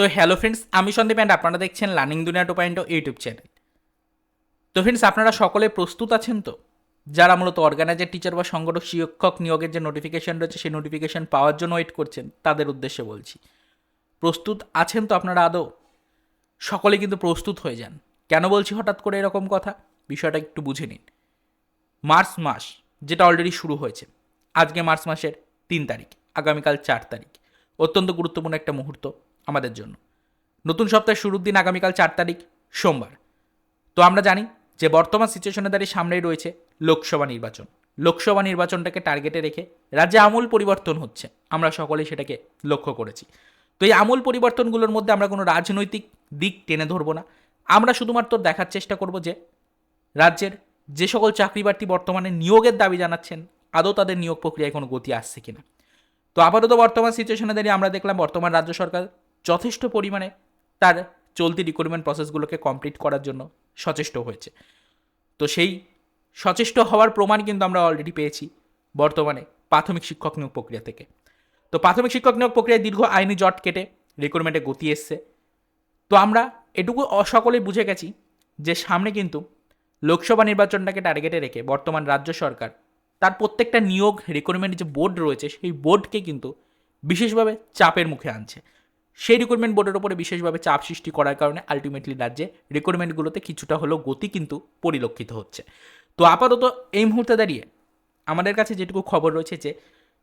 তো hello friends আমি Sandeep and আপনারা দেখছেন learning Duniya two point YouTube channel তো ফ্রেন্ডস আপনারা সকলে প্রস্তুত আছেন তো? যারা মূলত অর্গানাইজার টিচার বা সংগঠক, শিক্ষক নিয়োগের যে নোটিফিকেশন রয়েছে, সেই নোটিফিকেশন পাওয়ার জন্য ওয়েট করছেন, তাদের উদ্দেশ্যে বলছি। প্রস্তুত আছেন তো আপনারা আদৌ? সকলে কিন্তু প্রস্তুত হয়ে যান। কেন বলছি হঠাৎ করে এরকম কথা? বিষয়টা একটু বুঝে নিন। মার্চ মাস, যেটা অলরেডি শুরু হয়েছে। আজকে মার্চ মাসের তিন তারিখ, আগামীকাল চার তারিখ। অত্যন্ত গুরুত্বপূর্ণ একটা মুহূর্ত। আমাদের জন্য। নতুন সপ্তাহের শুরুর দিন আগামীকাল চার তারিখ, সোমবার। তো আমরা জানি যে বর্তমান সিচুয়েশনে দাঁড়িয়ে সামনেই রয়েছে লোকসভা নির্বাচন। লোকসভা নির্বাচনটাকে টার্গেটে রেখে রাজ্যে আমূল পরিবর্তন হচ্ছে। আমরা সকলেই সেটাকে লক্ষ্য করেছি। তো এই আমূল পরিবর্তনগুলোর মধ্যে আমরা কোনো রাজনৈতিক দিক টেনে ধরবো না। আমরা শুধুমাত্র দেখার চেষ্টা করব যে রাজ্যের যে সকল চাকরি প্রার্থী বর্তমানে নিয়োগের দাবি জানাচ্ছেন, আদৌ তাদের নিয়োগ প্রক্রিয়ায় কোনো গতি আসছে কিনা। তো আপাতত বর্তমান সিচুয়েশনে দাঁড়িয়ে আমরা দেখলাম বর্তমান রাজ্য সরকার যথেষ্ট পরিমাণে তার চলতি রিক্রুটমেন্ট প্রসেসগুলোকে কমপ্লিট করার জন্য সচেষ্ট হয়েছে। তো সেই সচেষ্ট হওয়ার প্রমাণ কিন্তু আমরা অলরেডি পেয়েছি বর্তমানে প্রাথমিক শিক্ষক নিয়োগ প্রক্রিয়া থেকে। তো প্রাথমিক শিক্ষক নিয়োগ প্রক্রিয়ায় দীর্ঘ আইনি জট কেটে রিক্রুটমেন্টে গতি এসছে। তো আমরা এটুকু সকলেই বুঝে গেছি যে সামনে কিন্তু লোকসভা নির্বাচনটাকে টার্গেটে রেখে বর্তমান রাজ্য সরকার তার প্রত্যেকটা নিয়োগ রিক্রুটমেন্ট যে বোর্ড রয়েছে সেই বোর্ডকে কিন্তু বিশেষভাবে চাপের মুখে আনছে। সেই রিক্রুটমেন্ট বোর্ডের উপরে বিশেষভাবে চাপ সৃষ্টি করার কারণে আলটিমেটলি রাজ্যে রিক্রুটমেন্টগুলোতে কিছুটা হলেও গতি কিন্তু পরিলক্ষিত হচ্ছে। তো আপাতত এই মুহূর্তে দাঁড়িয়ে আমাদের কাছে যেটুকু খবর রয়েছে যে,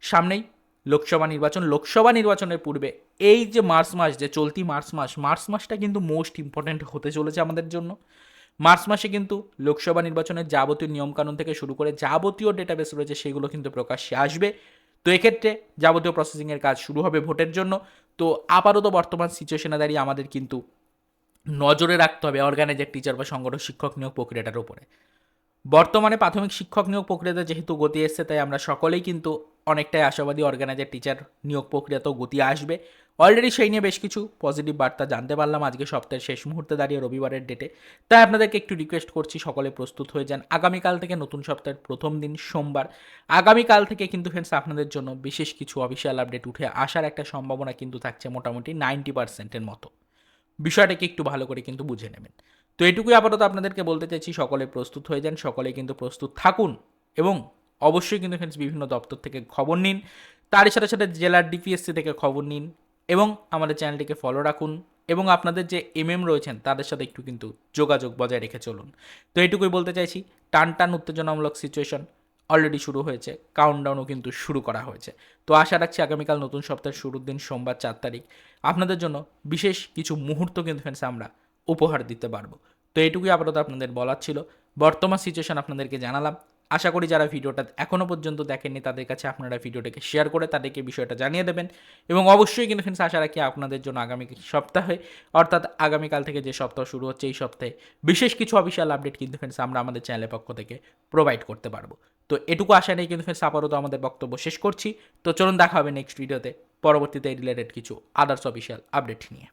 সামনেই লোকসভা নির্বাচন। লোকসভা নির্বাচনের পূর্বে এই যে মার্চ মাস, যে চলতি মার্চ মাস, মার্চ মাসটা কিন্তু মোস্ট ইম্পর্ট্যান্ট হতে চলেছে আমাদের জন্য। মার্চ মাসে কিন্তু লোকসভা নির্বাচনের যাবতীয় নিয়মকানুন থেকে শুরু করে যাবতীয় ডেটাবেস রয়েছে, সেগুলো কিন্তু প্রকাশ্যে আসবে। তো এক্ষেত্রে যাবতীয় প্রসেসিংয়ের কাজ শুরু হবে ভোটের জন্য। তো আপাতত বর্তমান সিচুয়েশনে দাঁড়িয়ে আমাদের কিন্তু নজরে রাখতে হবে অর্গানাইজার টিচার বা সংগঠক শিক্ষক নিয়োগ প্রক্রিয়াটার উপরে। বর্তমানে প্রাথমিক শিক্ষক নিয়োগ প্রক্রিয়াতে যেহেতু গতি এসছে, তাই আমরা সকলেই কিন্তু অনেকটাই আশাবাদী অর্গানাইজার টিচার নিয়োগ প্রক্রিয়াতেও গতি আসবে। অলরেডি সেই নিয়ে বেশ কিছু পজিটিভ বার্তা জানতে পারলাম আজকে সপ্তাহের শেষ মুহূর্তে দাঁড়িয়ে রবিবারের ডেটে তাই আপনাদেরকে একটু রিকোয়েস্ট করছি সকলে প্রস্তুত হয়ে যান। আগামীকাল থেকে নতুন সপ্তাহের প্রথম দিন সোমবার। আগামীকাল থেকে কিন্তু ফ্রেন্ডস আপনাদের জন্য বিশেষ কিছু অফিসিয়াল আপডেট উঠে আসার একটা সম্ভাবনা কিন্তু থাকছে মোটামুটি নাইনটি পার্সেন্টের মতো। বিষয়টাকে একটু ভালো করে কিন্তু বুঝে নেবেন। তো এটুকুই আপাতত আপনাদেরকে বলতে চাইছি, সকলে প্রস্তুত হয়ে যান, সকলে কিন্তু প্রস্তুত থাকুন এবং অবশ্যই কিন্তু ফ্রেন্ডস বিভিন্ন দপ্তর থেকে খবর নিন। তারই সাথে সাথে জেলার ডিপিএসসি থেকে খবর নিন এবং আমাদের চ্যানেলটিকে ফলো রাখুন এবং আপনাদের যে এমএম রয়েছেন, তাদের সাথে একটু কিন্তু যোগাযোগ বজায় রেখে চলুন। তো এইটুকুই বলতে চাইছি, টান টান উত্তেজনামূলক সিচুয়েশন অলরেডি শুরু হয়েছে কাউন্টডাউনও কিন্তু শুরু করা হয়েছে। তো আশা রাখছি আগামীকাল নতুন সপ্তাহের শুরুর দিন, সোমবার চার তারিখ। আপনাদের জন্য বিশেষ কিছু মুহূর্ত কিন্তু ফ্রেন্ডস আমরা উপহার দিতে পারব। তো এইটুকুই আপাতত আপনাদের বলার ছিল। বর্তমান সিচুয়েশন আপনাদেরকে জানালাম। আশা করি যারা ভিডিওটা এখনও পর্যন্ত দেখেননি, তাদের কাছে আপনারা ভিডিওটাকে শেয়ার করে তাদেরকে বিষয়টা জানিয়ে দেবেন। এবং অবশ্যই কিন্তু ফ্রেন্ডস আশা রাখি আপনাদের জন্য আগামী সপ্তাহে, অর্থাৎ আগামীকাল থেকে যে সপ্তাহ শুরু হচ্ছে, এই সপ্তাহে বিশেষ কিছু অফিসিয়াল আপডেট কিন্তু ফ্রেন্ডস আমরা আমাদের চ্যানেলের পক্ষ থেকে প্রোভাইড করতে পারব। তো এটুকু আশা নেই কিন্তু ফ্রেন্ডস আপাতত আমাদের বক্তব্য শেষ করছি। তো চলুন দেখা হবে নেক্সট ভিডিওতে পরবর্তীতে রিলেটেড কিছু আদার্স অফিসিয়াল আপডেট নিয়ে।